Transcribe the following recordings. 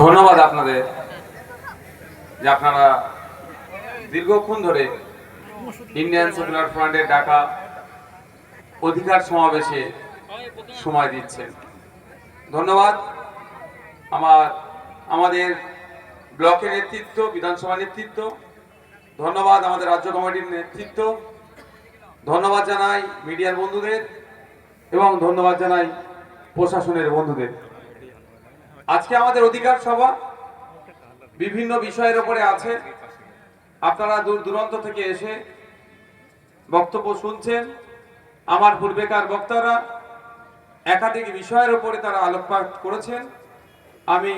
ধন্যবাদ আপনাদের যে আপনারা দীর্ঘক্ষণ ধরে ইন্ডিয়ান সেকুলার ফ্রন্টের ডাকা অধিকার সমাবেশে সময় দিচ্ছেন। ধন্যবাদ। আমার, আমাদের ব্লকের নেতৃত্ব, বিধানসভা নেতৃত্ব, ধন্যবাদ আমাদের রাজ্য কমিটির নেতৃত্ব, ধন্যবাদ জানাই মিডিয়ার বন্ধুদের এবং ধন্যবাদ জানাই প্রশাসনের বন্ধুদের। আজকে আমাদের অধিকার সভা বিভিন্ন বিষয়ের উপরে আছে। আপনারা দূর দূরান্ত থেকে এসে বক্তব্য শুনছেন। আমার পূর্বেকার বক্তারা একাধিক বিষয়ের উপরে তারা আলোকপাত করেছেন। আমি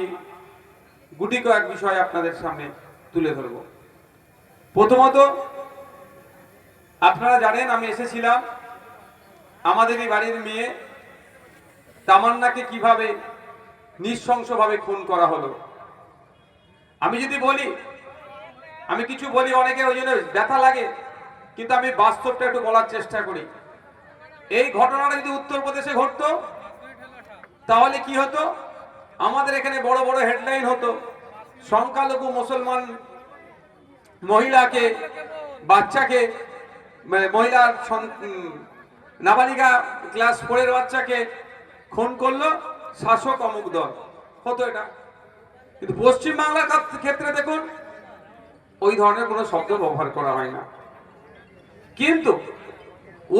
গুটি কয়েক বিষয় আপনাদের সামনে তুলে ধরব। প্রথমত, আপনারা জানেন আমি এসেছিলাম। আমাদের এই বাড়ির মেয়ে তামান্নাকে কীভাবে নৃশংসভাবে খুন করা হলো। আমি যদি বলি, আমি কিছু বলি অনেকে ওই জন্য ব্যথা লাগে, কিন্তু আমি বাস্তবটা একটু বলার চেষ্টা করি। এই ঘটনাটা যদি উত্তরপ্রদেশে ঘটতো, তাহলে কি হতো? আমাদের এখানে বড় বড় হেডলাইন হতো, সংখ্যালঘু মুসলমান মহিলাকে, বাচ্চাকে মানে মহিলার নাবালিকা ক্লাস ফোরের বাচ্চাকে খুন করল। শাসক অমুক দল। হতো এটা? কিন্তু পশ্চিম বাংলার ক্ষেত্রে দেখুন, ওই ধরনের কোনো শব্দ ব্যবহার করা হয় না। কিন্তু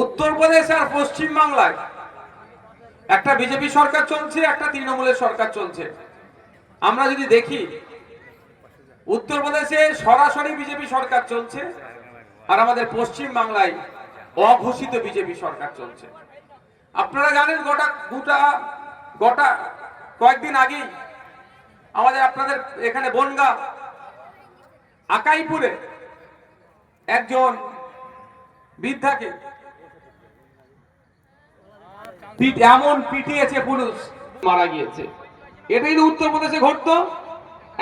উত্তরপ্রদেশ আর পশ্চিম বাংলায় একটা বিজেপি সরকার চলছে, একটা তৃণমূলের সরকার চলছে। আমরা যদি দেখি, উত্তরপ্রদেশে সরাসরি বিজেপি সরকার চলছে আর আমাদের পশ্চিম বাংলায় অঘোষিত বিজেপি সরকার চলছে। আপনারা জানেন গোটা গোটা গোটা কয়েকদিন আগেই আমাদের আপনাদের এখানে বনগা, আকাইপুরে একজন বৃদ্ধাকে এমন পিটিয়েছে পুরুষ। মারা গিয়েছে। এটা যদি উত্তরপ্রদেশে ঘটতো।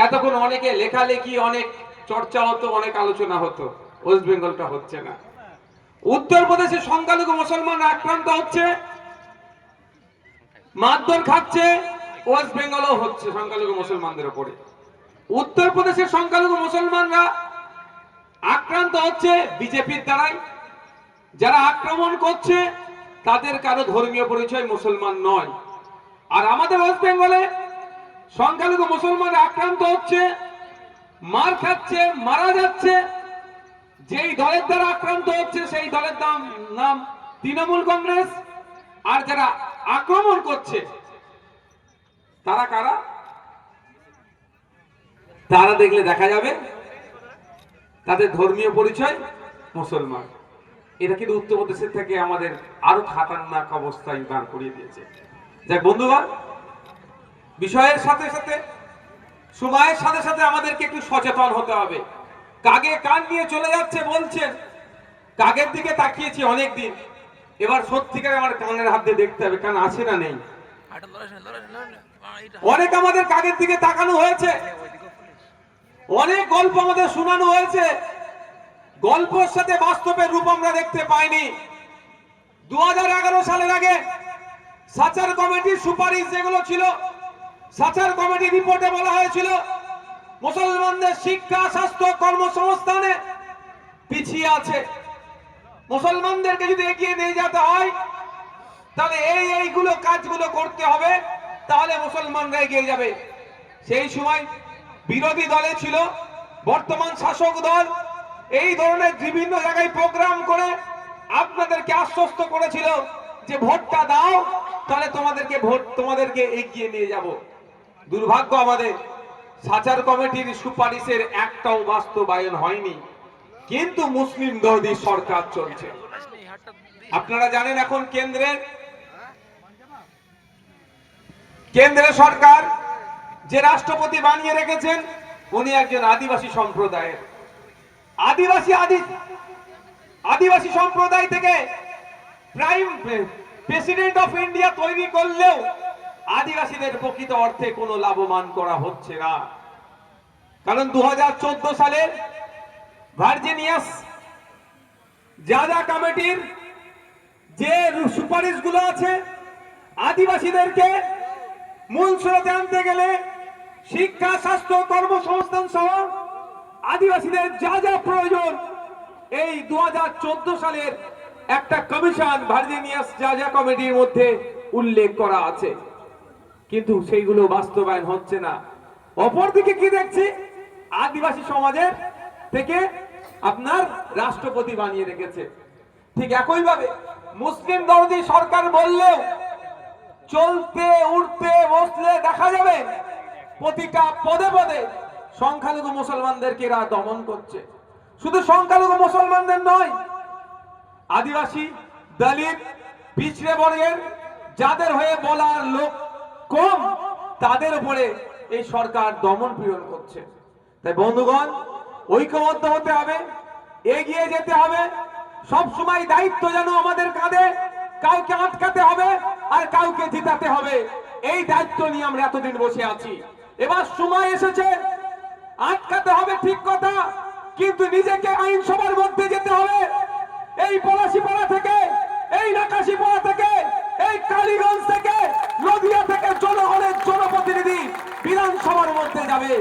এতক্ষণ অনেকে লেখালেখি, অনেক চর্চা হতো, অনেক আলোচনা হতো। ওয়েস্ট বেঙ্গলটা হচ্ছে না। উত্তরপ্রদেশে সংখ্যালঘু মুসলমান আক্রান্ত হচ্ছে। মারধর খাচ্ছে, ওয়েস্ট বেঙ্গলও হচ্ছে সংখ্যালঘু মুসলমানদের উপরে। উত্তরপ্রদেশের সংখ্যালঘু মুসলমানরা আক্রান্ত হচ্ছে বিজেপির দ্বারাই। যারা আক্রমণ করছে, তাদের কারও ধর্মীয় পরিচয় মুসলমান নয়। আর আমাদের ওয়েস্ট বেঙ্গলে সংখ্যালঘু মুসলমান আক্রান্ত হচ্ছে, মার খাচ্ছে, মারা যাচ্ছে। যেই দলের দ্বারা আক্রান্ত হচ্ছে, সেই দলের নাম তৃণমূল কংগ্রেস। আর যারা আক্রমণ করছে। তারা কারা? তারা দেখলে দেখা যাবে তাদের ধর্মীয় পরিচয় মুসলমান। এটা কিন্তু উত্তরপ্রদেশের থেকে আমাদের আরও খাতারনাক অবস্থায় দাঁড় করিয়ে দিয়েছে। যাক বন্ধুগণ, বিষয়ের সাথে সাথে, সময়ের সাথে সাথে আমাদেরকে একটু সচেতন হতে হবে। কাগে কান নিয়ে চলে যাচ্ছে বলছেন? কাগের দিকে তাকিয়েছি অনেক দিন এবার সত্যিকার আমার কানের হাত দিয়ে দেখতে হবে কান আছে না নেই। অনেক আমাদের কাগের দিকে তাকানো হয়েছে। অনেক গল্প আমাদের শোনানো হয়েছে। গল্পের সাথে বাস্তবের রূপ আমরা দেখতে পাইনি। দু হাজার এগারো সালের আগে সাচার কমিটির সুপারিশ যেগুলো ছিল সাচার কমিটি রিপোর্টে বলা হয়েছিল মুসলমানদের শিক্ষা স্বাস্থ্য কর্মসংস্থানে পিছিয়ে আছে। মুসলমানদেরকে যদি এগিয়ে নিয়ে যেতে হয়, তাহলে এই এইগুলো কাজগুলো করতে হবে, তাহলে মুসলমানরা এগিয়ে যাবে। সেই সময় বিরোধী দলে ছিল, বর্তমান শাসক দল, এই ধরনের বিভিন্ন জায়গায় প্রোগ্রাম করে আপনাদেরকে আশ্বস্ত করেছিল যে ভোটটা দাও, তাহলে তোমাদেরকে ভোট, তোমাদেরকে এগিয়ে নিয়ে যাব। দুর্ভাগ্য আমাদের, সাচার কমিটির সুপারিশের একটাও বাস্তবায়ন হয়নি। কিন্তু মুসলিম বিরোধী সরকার চলছে। আপনারা জানেন এখন কেন্দ্রের কেন্দ্রের সরকার যে রাষ্ট্রপতি বানিয়ে রেখেছেন, উনি একজন আদিবাসী সম্প্রদায়ের। আদিবাসী আদি, আদিবাসী সম্প্রদায় থেকে প্রাইম প্রেসিডেন্ট অফ ইন্ডিয়া তৈরি করলেও আদিবাসীদের প্রকৃত অর্থে কোনো লাভবান করা হচ্ছে না। কারণ দু হাজার চোদ্দ সালে ভার্জিনিয়াস জাদা কমিটির যে সুপারিশগুলো আছে, আদিবাসীদেরকে মূল স্রোতে আনতে গেলে শিক্ষা, স্বাস্থ্য, কর্মসংস্থান সহ আদিবাসীদের যা যা প্রয়োজন, এই দু হাজার চোদ্দ সালের একটা কমিশন ভার্জিনিয়াস যা যা কমিটির মধ্যে উল্লেখ করা আছে। কিন্তু সেইগুলো বাস্তবায়ন হচ্ছে না। অপরদিকে কি দেখছি? আদিবাসী সমাজের থেকে আপনার রাষ্ট্রপতি বানিয়ে রেখেছে। ঠিক একইভাবে মুসলিম দরদি সরকার বললেও চলতে, উঠতে, বসলে দেখা যাবে প্রতিটা পদে পদে সংখ্যালঘু মুসলমানদেরকে এরা দমন করছে। শুধু সংখ্যালঘু মুসলমানদের নয়, আদিবাসী, দলিত, পিছড়ে বর্গের, যাদের হয়ে বলার লোক কম, তাদের উপরে এই সরকার দমন পীড়ন করছে। তাই বন্ধুগণ ঐক্যবদ্ধ হতে হবে, এগিয়ে যেতে হবে। সব সময় দায়িত্ব যেন আমাদের কাঁধে, কাউকে আটকাতে হবে আর কাউকে জিতাতে হবে। এই দায়িত্ব নিয়ে আমরা এতদিন বসে আছি। এবার সময় এসেছে, আটকাতে হবে ঠিক কথা, কিন্তু নিজেকে আইনসভার মধ্যে যেতে হবে। এই পলাশিপাড়া থেকে, এই নাকাশিপাড়া থেকে, এই কালীগঞ্জ থেকে, নদিয়া থেকে জনগণের জনপ্রতিনিধি বিধানসভার মধ্যে যাবে।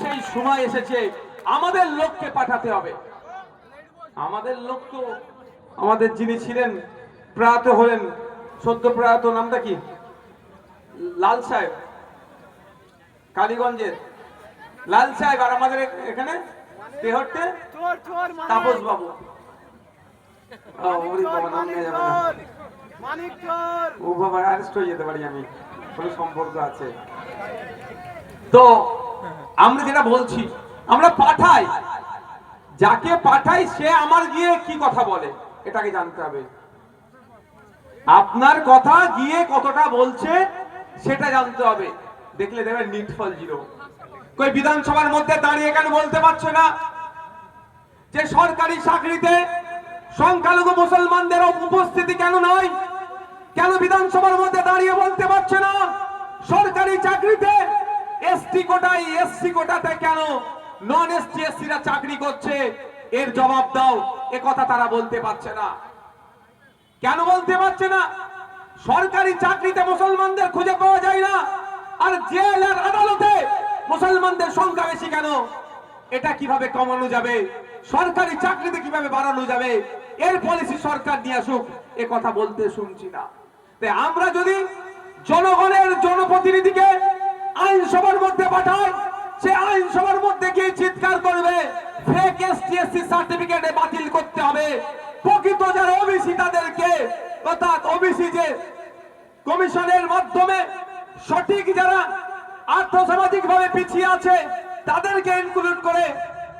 সেই সময় এসেছে আমাদের লোককে পাঠাতে হবে। আমাদের লোক তো আমাদের যিনি ছিলেন, প্রয়াত হলেন, সদ্য প্রয়াত নামটা কি? লাল সাহেব, কালীগঞ্জের। লাল সাহেব আর আমাদের এখানে তেহট্টে তাপস বাবু হয়ে যেতে পারি আমি। সম্পর্ক আছে? তো, আমরা যেটা বলছি আমরা পাঠাই। যাকে পাঠাই, সে আমার গিয়ে কি কথা বলে? এটাকে জানতে হবে। আপনার কথা গিয়ে কতটা বলছে, সেটা জানতে হবে। দেখলে দেবেন নিটফল জিরো কই, বিধানসভার মধ্যে দাঁড়িয়ে কেন বলতে পারছে না? যে সরকারি চাকরিতে সংখ্যালঘু মুসলমানদের উপস্থিতি কেন নয় কেন বিধানসভার মধ্যে দাঁড়িয়ে বলতে পারছে না? সরকারি চাকরিতে এসটি কোটায়, এসসি কোটাতে কেন নন এসটি এসসিরা চাকরি করছে, এর জবাব দাও, এ কথা তারা বলতে পারছে না। কেন বলতে পারছে না? সরকারি চাকরিতে মুসলমানদের খুঁজে পাওয়া যায় না, আর জেল আর আদালতে মুসলমানদের সংখ্যা বেশি কেন? এটা কীভাবে কমানো যাবে? সরকারি চাকরিতে কীভাবে বাড়ানো যাবে? এর পলিসি সরকার নিয়ে আসুক, এ কথা বলতে শুনছি না। তাই আমরা যদি জনগণের জনপ্রতিনিধিকে আইনসভার মধ্যে পাঠাই সে আইনসভার মধ্যে গিয়ে চিৎকার করবে। ফেক এসটিএসসি সার্টিফিকেট বাতিল করতে হবে। প্রকৃত যারা ওবিসি তাদেরকে, অর্থাৎ ওবিসি যে কমিশনের মাধ্যমে সঠিক যারা আর্থসামাজিক ভাবে পিছিয়ে আছে, তাদেরকে ইনক্লুড করে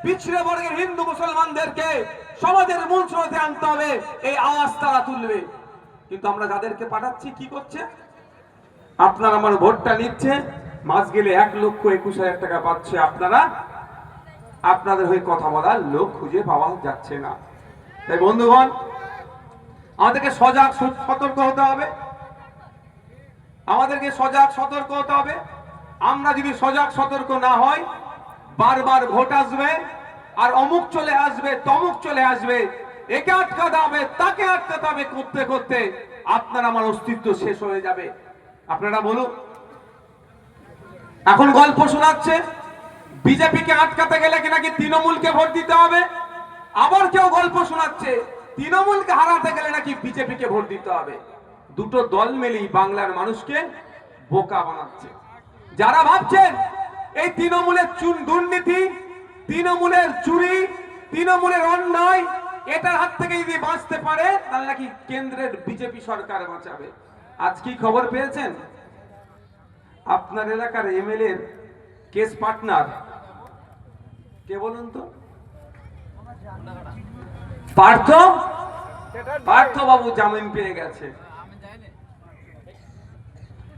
পিছড়ে বর্গের হিন্দু মুসলমানদেরকে সমাজের মূল স্রোতে আনতে হবে। এই আওয়াজ তারা তুলবে। কিন্তু আমরা যাদেরকে পাঠাচ্ছি, কি করছে? আপনার আমার ভোটটা নিচ্ছে। মাস গেলে এক লক্ষ একুশ হাজার টাকা পাচ্ছে আপনারা। আপনাদের হয়ে কথা বলার লোক খুঁজে পাওয়া যাচ্ছে না। তাই বন্ধুগণ, আমাদেরকে সজাগ সতর্ক হতে হবে। আমাদেরকে সজাগ সতর্ক হতে হবে। আমরা যদি সজাগ সতর্ক না হয় বারবার ভোট আসবে আর অমুক চলে আসবে, তমুক চলে আসবে, একে আটকাতে হবে তাকে আটকাতে হবে করতে করতে আপনার আমার অস্তিত্ব শেষ হয়ে যাবে। আপনারা বলুন। এখন গল্প শোনাচ্ছে। বিজেপিকে আটকাতে গেলে কি নাকি তৃণমূলকে ভোট দিতে হবে? আবার কেউ গল্প শোনাচ্ছে, তৃণমূলকে হারাতে গেলে নাকি বিজেপিকে ভোট দিতে হবে? দুটো দল মিলেই বাংলার মানুষকে বোকা বানাচ্ছে। যারা ভাবছেন, এই তৃণমূলের চুন দুর্নীতি, তৃণমূলের চুরি, তৃণমূলের অন্যায়, এটার হাত থেকে যদি বাঁচতে পারে, তাহলে নাকি কেন্দ্রের বিজেপি সরকার বাঁচাবে। আজ কি খবর পেয়েছেন? আপনার এলাকার এমএলএ কেস পার্টনার কে বলুন তো? পার্থ? পার্থ বাবু জামিন পেয়ে গেছে।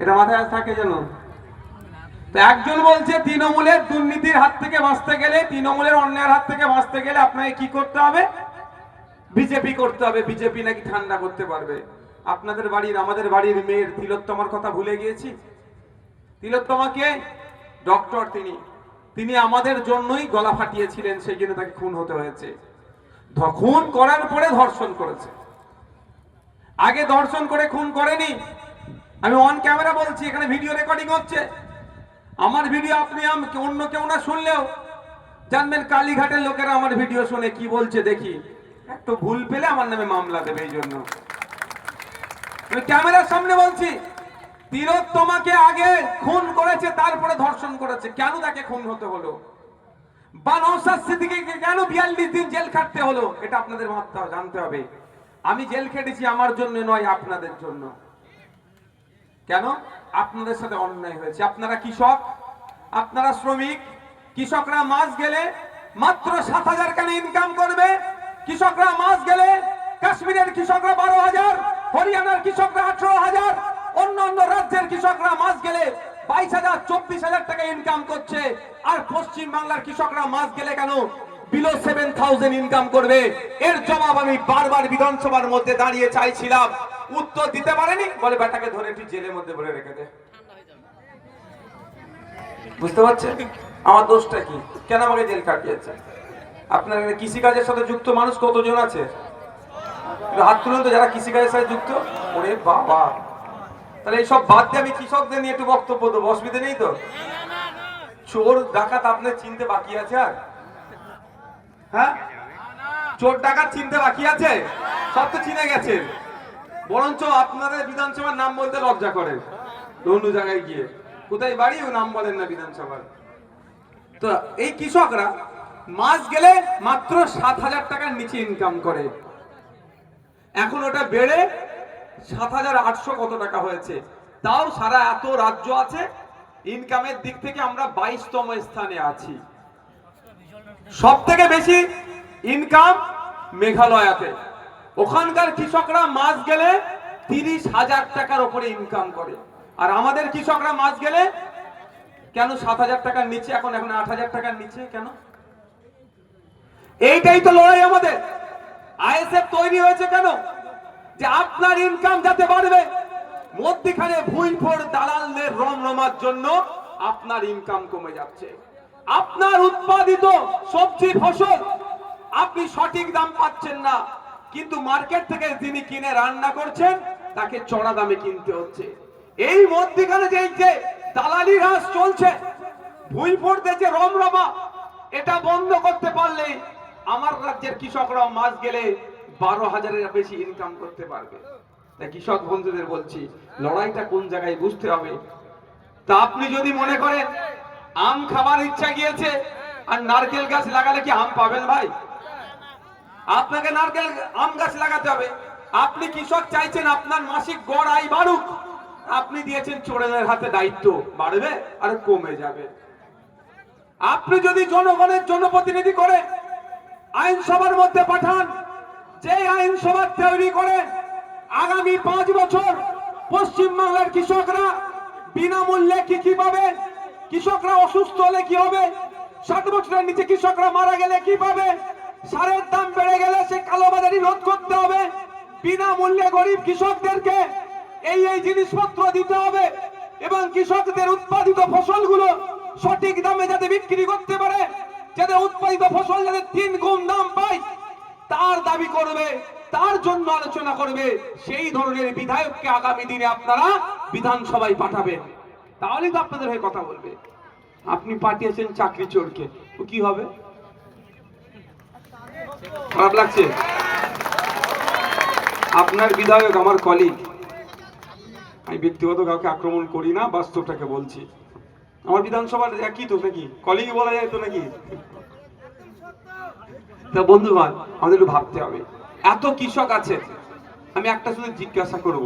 এটা মাথায় থাকে যেন। তো একজন বলছে, তৃণমূলের দুর্নীতির হাত থেকে বাঁচতে গেলে, তৃণমূলের অন্যায়ের হাত থেকে বাঁচতে গেলে আপনাকে কি করতে হবে? বিজেপি করতে হবে। বিজেপি নাকি ঠান্ডা করতে পারবে। আপনাদের বাড়ির, আমাদের বাড়ির মেয়ের তিলোত্তমার কথা ভুলে গিয়েছি? তিলোত্তমাকে ডক্টর তিনি। তিনি আমাদের জন্যই গলা ফাটিয়েছিলেন, সেই জন্য তাকে খুন হতে হয়েছে। খুন করার পরে ধর্ষণ করেছে। আগে ধর্ষণ করে খুন করেনি। আমি অন ক্যামেরা বলছি, এখানে ভিডিও রেকর্ডিং হচ্ছে। আমার ভিডিও আপনি অন্য কেউ না শুনলেও জানবেন কালীঘাটের লোকেরা আমার ভিডিও শুনে, কি বলছে দেখি। একটু ভুল পেলে আমার নামে মামলা দেবে এই জন্য ক্যামেরার সামনে বলছি তিলোত্তমাকে আগে খুন করেছে, তারপরে ধর্ষণ করেছে। কেন তাকে খুন হতে হলো? বা নওশাদ সিদ্দিকীকে কেন বিয়াল্লিশ দিন জেল খাটতে হলো? এটা আপনাদের ভাবতে জানতে হবে। আমি জেল খেটেছি আমার জন্য নয়, আপনাদের জন্য। কেন? আপনাদের সাথে অন্যায় হয়েছে। আপনারা কৃষক, আপনারা শ্রমিক, কৃষকরা মাস গেলে মাত্র সাত হাজার কেন ইনকাম করবে? কৃষকরা মাস গেলে কাশ্মীরের কৃষকরা বারো হাজার, হরিয়ানার কৃষকরা আঠারো হাজার অন্য অন্য রাজ্যের কৃষকরা মাস গেলে বাইশ হাজার, চব্বিশ হাজার টাকা ইনকাম করছে। আর পশ্চিম বাংলার কৃষকরা মাস গেলে কেন? বিলো সেভেন থাউজেন্ড ইনকাম করবে। এর জবাব আমি বারবার বিধানসভার মধ্যে দাঁড়িয়ে চাইছিলাম। উত্তর দিতে পারেনি? বলে বেটাকে ধরে একটু জেলের মধ্যে ভরে রেখে দে। বুঝতে পারছেন আমার দোষটা কি? কেন আমাকে জেল কাটিয়েছে আপনার কৃষিকাজের সাথে যুক্ত মানুষ কতজন আছে? হাত তুলুন তো, যারা কৃষিকাজের সাথে যুক্ত। ওরে বাবা! তাহলে এইসব বাদ দিয়ে আমি কৃষকদের নিয়ে একটু বক্তব্য দেবো। অসুবিধা নেই তো? চোর, ডাকাত আপনার চিনতে বাকি আছে আর? হ্যাঁ? চোর, ডাকাত চিনতে বাকি আছে? সব তো চিনে গেছে। বরঞ্চ আপনাদের বিধানসভার নাম বলতে লজ্জা করে। অন্য জায়গায় গিয়ে। কোথায় বাড়ি? ও নাম বলেন না বিধানসভার। তো এই কৃষকরা মাস গেলে মাত্র সাত হাজার টাকার নিচে ইনকাম করে। এখন ওটা বেড়ে সাত হাজার আটশো কত টাকা হয়েছে? তাও সারা এত রাজ্য আছে ইনকামের দিক থেকে আমরা বাইশতম স্থানে আছি। সব থেকে বেশি ইনকাম মেঘালয়াতে। ওখানকার কৃষকরা মাস গেলে তিরিশ হাজার টাকার উপরে ইনকাম করে। আর আমাদের কৃষকরা মাস গেলে কেন সাত হাজার টাকার নিচে? এখন এখন আট হাজার টাকার নিচে কেন? এইটাই তো লড়াই আমাদের। আইএসএফ তৈরি হয়েছে কেন? যে আপনার ইনকাম যাতে বাড়বে, মধ্যখানে ভুইফোর দালালদের রমরমার জন্য আপনার ইনকাম কমে যাচ্ছে। আপনার উৎপাদিত সবজি, ফসল আপনি সঠিক দাম পাচ্ছেন না, কিন্তু মার্কেট থেকে যিনি কিনে রান্না করছেন, তাকে চড়া দামে কিনতে হচ্ছে। এই মধ্যখানে যে যে দালালি রাস চলছে ভুইফোরদের যে রমরমা, এটা বন্ধ করতে পারলে আমার রাজ্যের কৃষকরা মাছ গেলে বারো হাজারের বেশি ইনকাম করতে পারবে। কৃষক বন্ধুদের বলছি, লড়াইটা কোন জায়গায় বুঝতে হবে? তা আপনি যদি মনে করেন, আম খাবার ইচ্ছা গিয়েছে, আর নারকেল গাছ লাগালে কি আম পাবেন ভাই? আপনাকে নারকেল, আম গাছ লাগাতে হবে। আপনি কৃষক চাইছেন, আপনার মাসিক গড় আয় বাড়ুক। আপনি দিয়েছেন চোরেনের হাতে দায়িত্ব, বাড়বে আর কমে যাবে। আপনি যদি জনগণের জনপ্রতিনিধি করে আইনসভার মধ্যে পাঠান যে আইনসভা তৈরি করে আগামী পাঁচ বছর পশ্চিম বাংলার কৃষকরা বিনামূল্যে কি কি পাবে? কৃষকরা অসুস্থ হলে কি হবে? ষাট বছরের নিচে কৃষকরা মারা গেলে কি পাবে? সারের দাম বেড়ে গেলে সে কালোবাজারি রোধ করতে হবে। বিনামূল্যে গরিব কৃষকদেরকে এই এই জিনিসপত্র দিতে হবে এবং কৃষকদের উৎপাদিত ফসলগুলো সঠিক দামে যাতে বিক্রি করতে পারে, যাতে উৎপাদিত ফসল যাতে তিন গুণ দাম পায় তার দাবি করবে, তার জন্য আলোচনা করবে, সেই ধরনের বিধায়ককে আগামী দিনে আপনারা বিধানসভায় পাঠাবেন। তাহলে তো আপনাদের হয়ে কথা বলবে। আপনি পাঠিয়েছেন চাকরি চোরকে, তো কি হবে? খারাপ লাগছে? আপনার বিধায়ক আমার কলিগ আমি ব্যক্তিগত কাউকে আক্রমণ করি না, বাস্তবটাকে বলছি। আমার বিধানসভার একই তো নাকি? কলিগ বলা যায় তো নাকি? তা বন্ধুগণ, আমাদের একটু ভাবতে হবে। এত কৃষক আছে, আমি একটা শুধু জিজ্ঞাসা করব।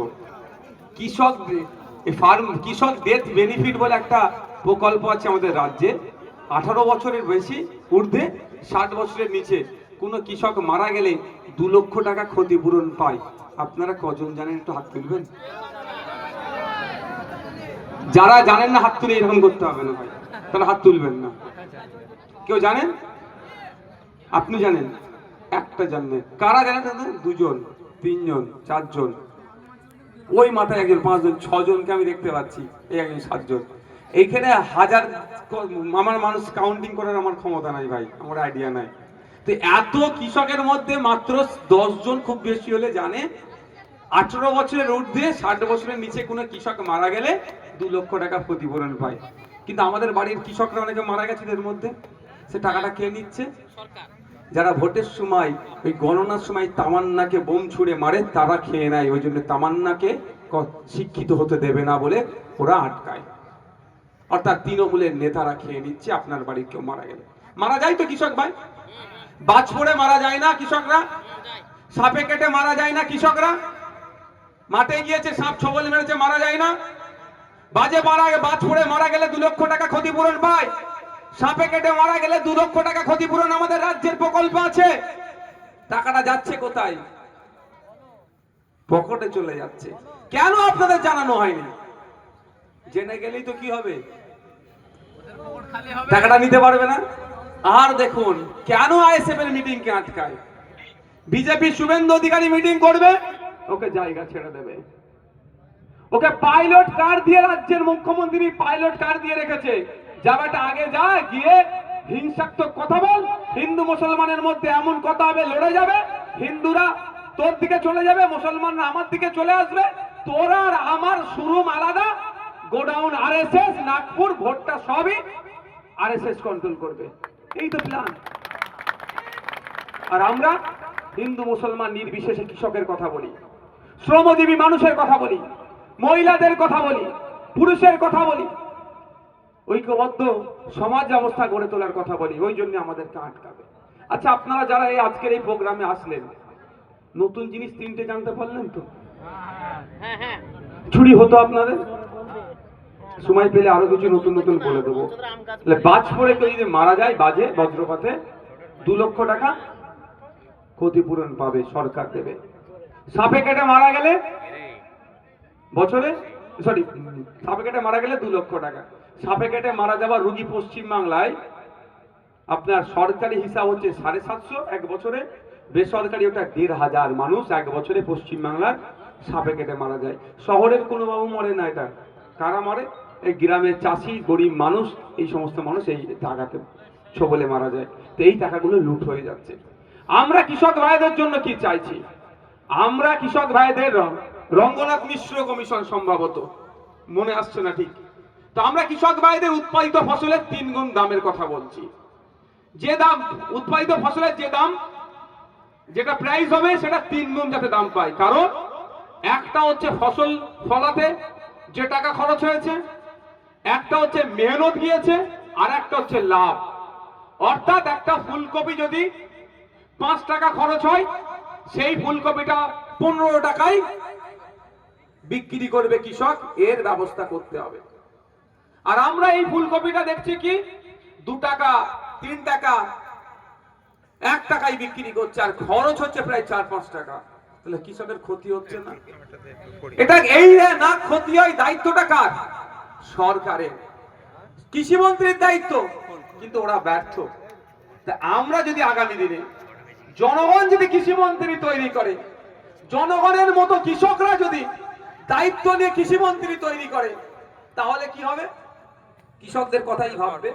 কৃষক ফার্ম কৃষক ডেথ বেনিফিট বলে একটা প্রকল্প আছে আমাদের রাজ্যে। আঠারো বছরের বেশি ঊর্ধ্বে, ষাট বছরের নিচে কোনো কৃষক মারা গেলে দু লক্ষ টাকা ক্ষতিপূরণ পায়। আপনারা কজন জানেন, একটু হাত তুলবেন? যারা জানেন না, হাত তুলে এরকম করতে হবে না ভাই। তাহলে হাত তুলবেন না। কেউ জানেন? আপনি জানেন? একটা জানেন কারা জানেন? দুজন, তিনজন, চারজন। ওই মাথায় একজন, পাঁচজন, ছজনকে আমি দেখতে পাচ্ছি। এই একজন, সাতজন। এইখানে হাজার আমার মানুষ কাউন্টিং করার আমার ক্ষমতা নাই ভাই, আমার আইডিয়া নাই। তো এত কৃষকের মধ্যে মাত্র দশ জন খুব বেশি হলে জানে, আঠারো বছরের ঊর্ধ্বে, ষাট বছরের নিচে কোনো কৃষক মারা গেলে দু লক্ষ টাকা ক্ষতিপূরণ পায়। কিন্তু আমাদের বাড়ির কৃষকরা অনেকে মারা গেছে এর মধ্যে। সে টাকাটা কে নিচ্ছে। যারা ভোটের সময়, ওই গণনার সময় তামান্নাকে বোম ছুড়ে মারে, তারা খেয়ে নেয়। ওই জন্য তামান্নাকে শিক্ষিত হতে দেবে না বলে ওরা আটকায়। অর্থাৎ তৃণমূলের নেতারা খেয়ে নিচ্ছে, আপনার বাড়ির কেউ মারা গেলে। মারা যায় তো কৃষক ভাই? বাজ পড়ে মারা যায় না কৃষকরা? সাপে কেটে মারা যায় না কৃষকরা? মাঠে গিয়েছে, সাপ ছবল মেরেছে, মারা যায় না? বাজে মারা বাজ পড়ে মারা গেলে দু লক্ষ টাকা ক্ষতিপূরণ পায়। সাপে কেটে মারা গেলে দু লক্ষ টাকা ক্ষতিপূরণ আমাদের রাজ্যের প্রকল্প আছে। টাকাটা যাচ্ছে কোথায়? পকেটে চলে যাচ্ছে। কেন আপনাদের জানানো হয়নি? জেনে গেলেই তো কি হবে? টাকাটা নিতে পারবে না? আর দেখুন, কেন আইএসএফ এর মিটিং কে আটকায়? বিজেপি শুভেন্দু অধিকারী মিটিং করবে, ওকে জায়গা ছেড়ে দেবে। ওকে পাইলট কার দিয়ে রাজ্যের মুখ্যমন্ত্রী পাইলট কার দিয়ে রেখেছে। যাবাটা আগে যা, গিয়ে হিংসাত্মক কথা বল। হিন্দু মুসলমানের মধ্যে এমন কথা হবে, লড়ে যাবে। হিন্দুরা তোর দিকে চলে যাবে, মুসলমানরা আমার দিকে চলে আসবে। তোর আর আমার শুরুম আলাদা। গোডাউন আর এস এস নাগপুর, ভোটটা সবই আর এস এস কন্ট্রোল করবে। এই তো প্ল্যান আর আমরা হিন্দু, মুসলমান, নির্বিশেষে কৃষকের কথা বলি, শ্রমজীবী মানুষের কথা বলি, মহিলাদের কথা বলি, পুরুষের কথা বলি ঐক্যবদ্ধ সমাজ ব্যবস্থা গড়ে তোলার কথা বলি, ওই জন্য আমাদেরকে আটকাবে। আচ্ছা আপনারা যারা এই আজকের এই প্রোগ্রামে আসলেন, নতুন জিনিস তিনটে জানতে পারলেন তো? চুরি হতো আপনাদের? সময় পেলে আরও কিছু নতুন নতুন বলে দেবো। বাজ পড়ে কেউ যদি মারা যায় বাজে, বজ্রপাতে, দু লক্ষ টাকা ক্ষতিপূরণ পাবে, সরকার দেবে। সাপে কেটে মারা গেলে? বছরে? সরি সাপে কেটে মারা গেলে দু লক্ষ টাকা। সাপে কেটে মারা যাওয়া রুগী পশ্চিম বাংলায় আপনার সরকারি হিসাব হচ্ছে সাড়ে সাতশো এক বছরে, বেসরকারি ওটা দেড় হাজার মানুষ এক বছরে পশ্চিম বাংলার সাপে কেটে মারা যায়। শহরের কোনো বাবু মরে না এটা। কারা মরে? এই গ্রামের চাষি, গরিব মানুষ, এই সমস্ত মানুষ এই টাকাতে ছবলে মারা যায়। তো এই টাকাগুলো লুট হয়ে যাচ্ছে। আমরা কৃষক ভাইদের জন্য কি চাইছি? আমরা কৃষক ভাইদের রঙ্গনাথ মিশ্র কমিশন সম্ভবত। মনে আসছে না ঠিক? তো আমরা কৃষক ভাইদের উৎপাদিত ফসলের তিন গুণ দামের কথা বলছি। যে দাম, উৎপাদিত ফসলের যে দাম, যেটা প্রাইস হবে, সেটা তিন গুণ যাতে দাম পায়। কারণ একটা হচ্ছে ফসল ফলাতে যে টাকা খরচ হয়েছে, একটা হচ্ছে মেহনত গিয়েছে, আর একটা হচ্ছে লাভ। অর্থাৎ একটা ফুলকপি যদি পাঁচ টাকা খরচ হয়, সেই ফুলকপিটা পনেরো টাকায় বিক্রি করবে কৃষক, এর ব্যবস্থা করতে হবে। আর আমরা এই ফুলকপিটা দেখছি কি? দু টাকা, তিন টাকা, এক টাকায় বিক্রি করছে আর খরচ হচ্ছে প্রায় চার, পাঁচ টাকা। তাহলে কৃষকের ক্ষতি হচ্ছে না? এটা এই না ক্ষতি হয়, দায়িত্বটা কার? সরকারের। কৃষিমন্ত্রীর দায়িত্ব, কিন্তু ওরা ব্যর্থ। আমরা যদি আগামী দিনে জনগণ যদি কৃষিমন্ত্রী তৈরি করে, জনগণের মতো কৃষকরা যদি দায়িত্ব নিয়ে কৃষিমন্ত্রী তৈরি করে, তাহলে কি হবে? কৃষকদের কথাই ভাববে।